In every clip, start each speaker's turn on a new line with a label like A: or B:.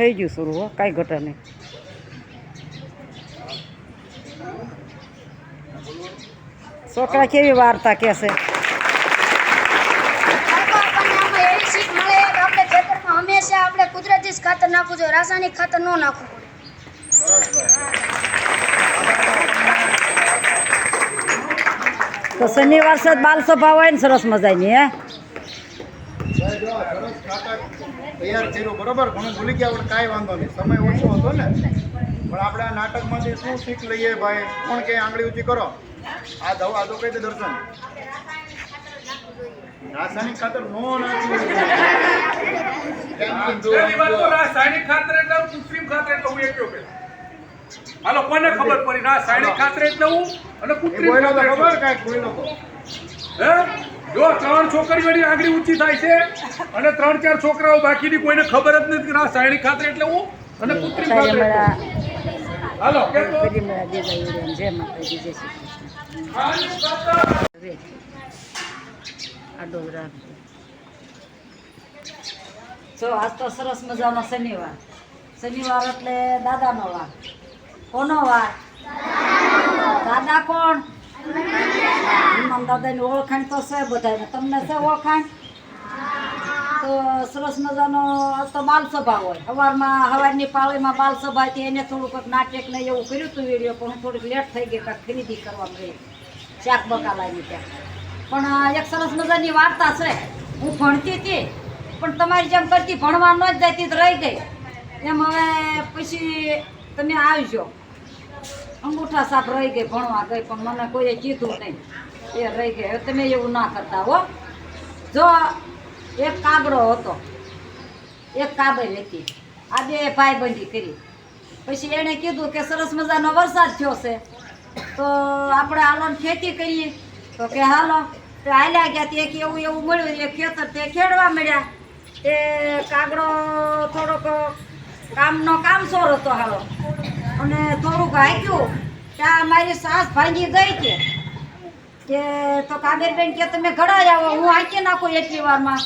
A: થઈ ગયું શરૂ હો, કાંઈ ઘટા નહીં. છોકરા કેવી વાર્તા કહેશે
B: હંમેશા આપણે કુદરતી ખાતર નાખવું જોઈએ રાસાયણિક ખાતર ન નાખવું
A: તો શનિવાર છે બાલ સભા હોય ને, સરસ મજાની, હે?
C: સરસ નાટક તૈયાર કર્યું બરોબર? ઘણું ભૂલી ગયા પણ કાંઈ વાંધો નહીં. સમય ઓછો હતો ને? પણ આપણે આ નાટકમાંથી શું શીખ લઈએ ભાઈ? કોણ કે આંગળી ઊંચી કરો? આ દવા આ તો કઈ દે દર્શન. રાસાયણિક ખાતર નો
D: રાસાયણિક ખાતર એટલે કૃત્રિમ ખાતર એટલે હું એક હાલો કોને ખબર પડી? રાસાયણિક ખાતર એટલે હું અને કૃત્રિમ
C: ખબર
D: એટલે
C: કાંઈક લોકો
D: હું. જો ત્રણ છોકરીઓની આંગળી ઊંચી થાય છે અને ત્રણ ચાર છોકરાઓ બાકીની કોઈને ખબર જ નથી રાસાયણિક ખાતર એટલે હું અને
A: પુત્રી
D: ખાતર. હાલો
A: જો આજ તો સરસ મજાનો શનિવાર. શનિવાર એટલે દાદાનો વાર. કોનો વાર? દાદા કોણ? હનુમાન દાદાની ઓળખાણ તો છે બધાને. તમને છે ઓળખાણ? તો સરસ મજાનો તો બાલસભા હોય. સવારમાં સવારની પાળીમાં બાલસભા હતી, એને થોડુંક નાટક ને એવું કર્યું હતું વીડિયો, પણ હું થોડીક લેટ થઈ ગઈ કાંઈક ખરીદી કરવા ગઈ શાક બકાલાની ત્યાં. પણ એક સરસ મજાની વાર્તા છે. હું ભણતી હતી, પણ તમારી જેમ કરતી ભણવા ન જ જતી રહી ગઈ. એમ હવે પછી તમે આવજો. અંગૂઠા સાપ રહી ગઈ, ભણવા ગઈ, પણ મને કોઈએ કીધું નહીં. એ રહી ગઈ. હવે તમે એવું ના કરતા હો. જો એક કાગડો હતો, એક કાબર હતી આ બે ભાઈબંધી કરી. પછી એણે કીધું કે સરસ મજાનો વરસાદ થયો છે. તો આપણે હાલો ને ખેતી કરીએ. તો કે હાલો, તો હાલ્યા ગયા તે એવું એવું મળ્યું. એ ખેતર તે ખેડવા મળ્યા. તે કાગડો થોડોક કામનો કામસોર હતો હાલો. અને થોડુંક હાંક્યું ત્યાં મારી સાસ ભાંગી ગઈ કે કે તો કાબેરબેન કે તમે ઘડા આવો, હું હાંકી નાખું એટલી વારમાં.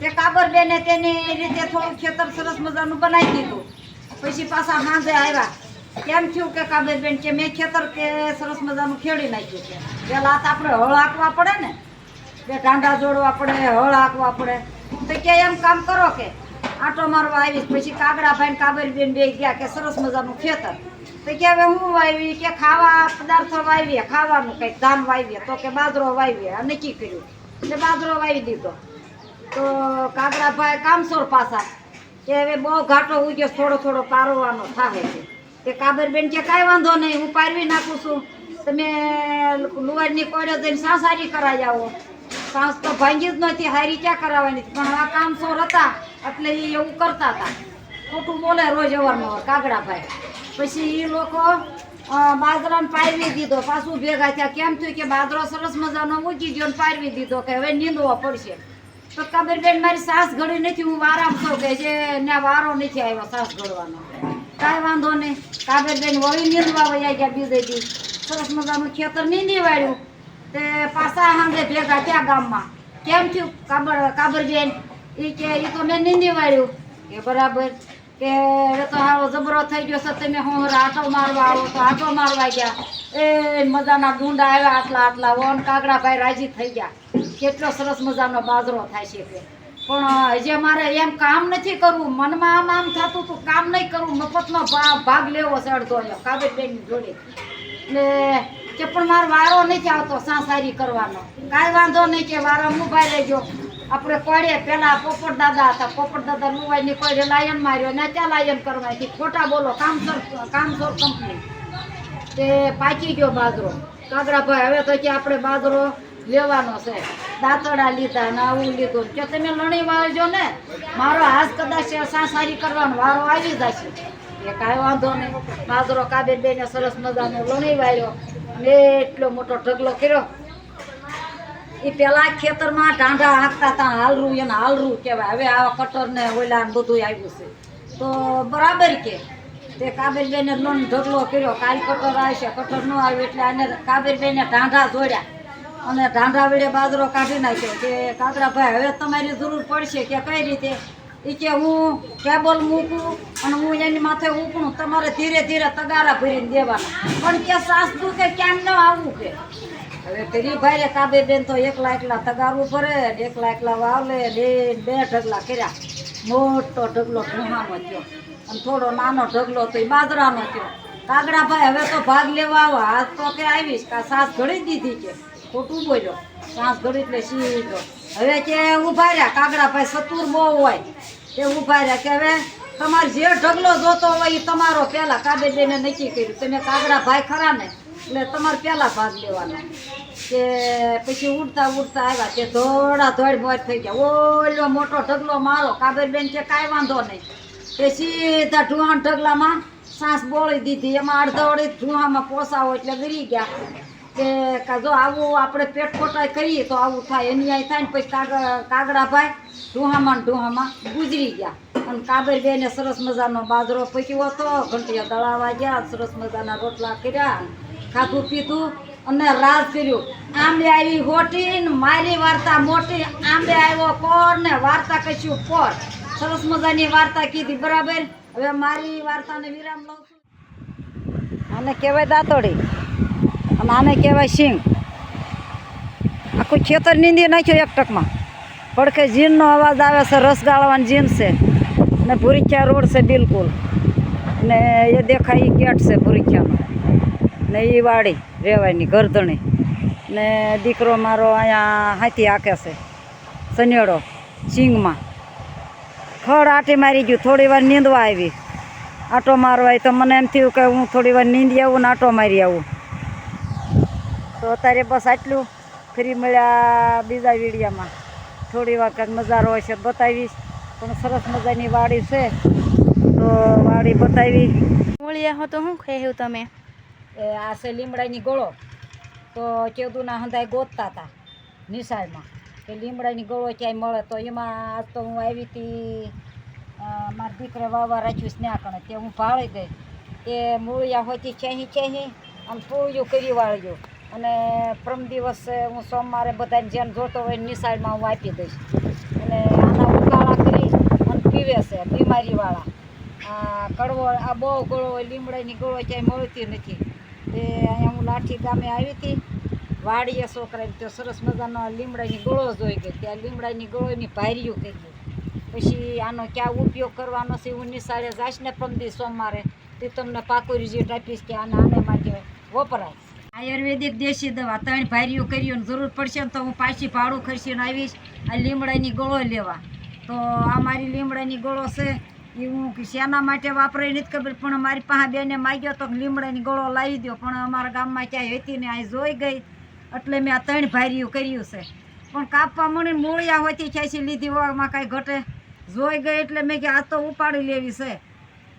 A: તે કાબરબેને તેની રીતે થોડું ખેતર સરસ મજાનું બનાવી દીધું. પછી પાછા સાંજે આવ્યા. કેમ થયું કે કાબેરબેન કે મેં ખેતર કે સરસ મજાનું ખેડી નાખ્યું છે. પહેલાં તો આપણે હળ હાંકવા પડે ને. બે ઢાંડા જોડવા પડે, હળ હાંકવા પડે. તો કે એમ કામ કરો કે આટો મારવા આવીશ. પછી કાગડા ભાઈ કાબરબેન બે ગયા કે સરસ મજાનું ખેતર. તો કે હવે હું વાવી કે ખાવા પદાર્થો વાવીએ ખાવાનું કંઈક ધાન વાવીએ તો કે બાજરો વાવીએ નક્કી કર્યું? એટલે બાજરો વાવી દીધો. તો કાગડાભાઈ કામસોર પાસા કે હવે બહુ ઘાટો ઉગ્યો, થોડો થોડો પારવાનો થાય છે. તે કાબરબેન કે કાંઈ વાંધો નહીં, હું પારવી નાખું છું. તમે લુવાડની કોડ્યો જઈને સાંસારી કરાવી આવો. સાસ તો ભાંગી જ નથી હારી ક્યાં કરાવવાની? પણ આ કામસોર હતા, એટલે એ એવું કરતા હતા. ખોટું બોલે રોજ અવારનવાર કાગડાભાઈ પછી એ લોકો બાજરાને પારવી દીધો, પાછું ભેગા થયા. કેમ થયું કે બાદરો સરસ મજાનો મૂકી ગયો ને પારવી દીધો કે હવે નીંદવો પડશે. તો કબીરબેન, મારી સાસ ઘડી નથી, હું વારામ છું કે જે ને વારો નથી આવ્યો સાસ ઘડવાનો. કાંઈ વાંધો નહીં. કાબેરબેન વળી નીંદવા વયા ગયા બીજે દી. સરસ મજાનું ખેતર નહીં નીવાડ્યું તે પાછા સાંજે ભેગા ત્યાં ગામમાં. કેમ થયું? કાબર, કાબરબેન? એ કે એ તો મેં નીંદી વાળ્યું કે બરાબર. કે હવે તો હારો જબરો થઈ ગયો છે, તમે હું આટો મારવા આવો તો આટો મારવા ગયા. એ મજાના ડુંડા આવ્યા આટલા આટલા. વન કાગડા ભાઈ રાજી થઈ ગયા. કેટલો સરસ મજાનો બાજરો થાય છે તે પણ હજી મારે એમ કામ નથી કરવું. મનમાં આમ આમ થતું હતું કામ નહીં કરવું મફતનો ભાગ લેવો છે અડધો કાબેટબેનની જોડે. એટલે કે પણ મારો વારો નથી આવતો સાંસારી કરવાનો. કાંઈ વાંધો નહીં કે વારો મુભાઈ લેજો. આપણે કોડે પેલા પોપટ દાદા હતા. પોપટ દાદા મુવાઈની કોઈ લાયન માર્યો, ને ત્યાં લાયન કરવાથી ખોટા બોલો કામસર કામસોર કંપની તે પાકી ગયો બાજરો. કાગડાભાઈ, હવે તો કે આપણે બાજરો લેવાનો છે. દાંતડા લીધા ને આવું લીધું. કે તમે લણી વાળજો ને, મારો હાથ કદાચ સાસારી કરવાનો વારો આવી જશે. એ કાંઈ વાંધો નહીં. બાજરો કાબેર બેને સરસ મજાનો લણી વાળ્યો. મેં એટલો મોટો ઢગલો કર્યો. એ પેલા ખેતરમાં ઢાંઢા હાંકતા હતા હાલરું એને હાલરું કહેવાય. હવે આવા કટર ને ઓલા બધું આવ્યું છે. તો બરાબર કે? તે કાબેરબેને લોન ઢગલો કર્યો. કાલ કટર આવશે, કટર ન આવ્યું એટલે આને કાબેરબેને ઢાંઢા જોડ્યા. અને ઢાંઢા વડે બાજરો કાઢી નાખ્યો. કે કાદરાભાઈ, હવે તમારી જરૂર પડશે કે કઈ રીતે? એ કે હું કેબલ મૂકું અને હું એની માથે ઉપણું તમારે ધીરે ધીરે તગારા ભરીને દેવાના. પણ કે સાસ કે કેમ ન આવવું કે? હવે કરી ભાઈ કાબે બેન તો એકલા એકલા તગારું ભરે, એકલા એકલા વાવલે ને બે ઢગલા કર્યા. મોટો ઢગલો ઢુહાનો થયો. અને થોડો નાનો ઢગલો તો એ બાજરાનો થયો. કાગડાભાઈ હવે તો ભાગ લેવા આવો. હાથ તો કે આવીશ કા સાસ ઘડી દીધી કે? ખોટું બોલ્યો. સાસ ઘડી એટલે સીધો. હવે કે ઊભા રહ્યા. કાગડા ભાઈ સતુર બહુ હોય. તે ઊભા રહ્યા કે હવે તમારે જે ઢગલો જોતો હોય એ તમારો પહેલા કાબે બેને નક્કી કર્યું. તમે કાગડાભાઈ ખરા ને? એટલે તમારે પહેલા ભાગ લેવાનો. કે પછી ઉડતા ઉડતા આવ્યા કે ધોળા ધોળ મોર થઈ ગયા. ઓલો મોટો ઢગલો મારો. કાબેરબેન કે કાંઈ વાંધો નહીં. તે સીધા ઢુહાણ ઢગલામાં સાસ બોળી દીધી. એમાં અડધો અડધી ઢુહામાં પોસાવો એટલે ગરી ગયા. કે જો આવું આપણે પેટ ખોટાઈ કરીએ તો આવું થાય એની આય થાય ને પછી કાગડાભાઈ ઢોહામાં ઢોહામાં ગુજરી ગયા. અને કાબેરબેને સરસ મજાનો બાજરો પક્યો હતો, ઘંટિયા દળાવા ગયા, સરસ મજાના રોટલા કર્યા, ખાધું પીધું અને રાજ કર્યું, આંબે આવી હોટી ને મારી વાર્તા મોટી, આંબે આવ્યો કોર ને વાર્તા કશું પોર? સરસ મજાની વાર્તા કીધી, બરાબર? હવે મારી વાર્તાને વિરામ લઉં છું. અને કહેવાય દાંતોડી અને કહેવાય સિંગ આખું ખેતર નીંદી નાખ્યું એક ટકમાં. પડખે જીનનો અવાજ આવે છે, રસ ગાળવાની જીન છે. ને ભૂરીખ્યા રોડ છે બિલકુલ. ને એ દેખાય એ ગેટ છે ભૂરીખ્યાનો ને એ વાડી રેવાયની ગરદણી ને દીકરો મારો અહીંયા હાથી હાકે છે, સનેડો સિંગમાં ખડ આટી મારી ગયું, થોડી વાર નીંદવા આવી. આટો મારવા તો મને એમ થયું કે હું થોડી વાર નીંદી આવું ને આટો મારી આવું. તો અત્યારે બસ આટલું. ફરી મળ્યા બીજા વીડિયામાં. થોડી વાર કંઈક નજારો હશે બતાવીશ. પણ સરસ મજાની વાડી છે. તો વાડી બતાવી.
B: મૂળિયા હો તો શું ખાયું તમે?
A: એ આ છે લીમડાની ગોળો. તો ચેદુના હંધાય ગોતતા હતા નિશાળમાં. કે લીમડાની ગોળો ક્યાંય મળે તો એમાં આજ તો હું આવી હતી મારા દીકરા વાવા રાખ્યું સ્નેહાકણે તે હું ભાળી ગઈ તે મૂળિયા હોતી ચેહી ચેહી અને પૂળિયું કરી વાળ્યું અને પ્રમ દિવસે હું સોમવારે બધાને જેમ જોતો હોય નિશાળમાં હું આપી દઈશ. અને આના ઉકાળા કરી અને પીવે છે, બીમારીવાળા. આ કડવો, આ બહુ ગળો હોય, લીમડાની ગળો ક્યાંય મળતી નથી. તે અહીંયા હું લાઠી ગામે આવી હતી. વાડીએ છોકરાને તો સરસ મજાનો લીમડાની ગળો જોઈ ગઈ ત્યાં લીમડાની ગળોની ભારીઓ કહી ગઈ. પછી આનો ક્યાં ઉપયોગ કરવાનો છે હું નિશાળે જાશ ને પમદી સોમવારે. તે તમને પાકોરી જે ટાઈપીશ કે આને આને માટે વપરાય. આયુર્વેદિક દેશી દવા ત્રણ ભારીઓ કર્યું ને જરૂર પડશે ને તો હું પાછી ભાડું ખર્ચીને આવીશ આ લીમડાની ગળો લેવા. તો આ મારી લીમડાની ગળો છે, એ હું શેના માટે વાપરાય નથી ખબર, પણ મારી પાસે બેને માગ્યો તો લીમડાની ગળો લાવી દો પણ અમારા ગામમાં ક્યાંય હતી ને અહીં જોઈ ગઈ, એટલે મેં આ ત્રણ ભારીઓ કર્યું છે. પણ કાપવા મને મૂળિયા હોતી ખેંચી લીધી હોવામાં કાંઈ ઘટે? જોઈ ગઈ એટલે મેં કે આ તો ઉપાડી લેવી છે.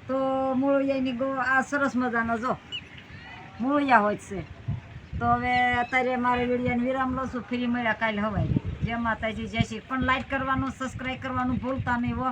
A: તો મૂળિયાની ગો આ સરસ મજાનો જો. મૂળિયા હોય છે. તો હવે અત્યારે મારે વિડીયાને વિરામ લઉં છું. ફ્રી મળ્યા કાલે હવાય જય માતાજી, જય શ્રી. પણ લાઈક કરવાનું સબસ્ક્રાઈબ કરવાનું ભૂલતા નહીં હો.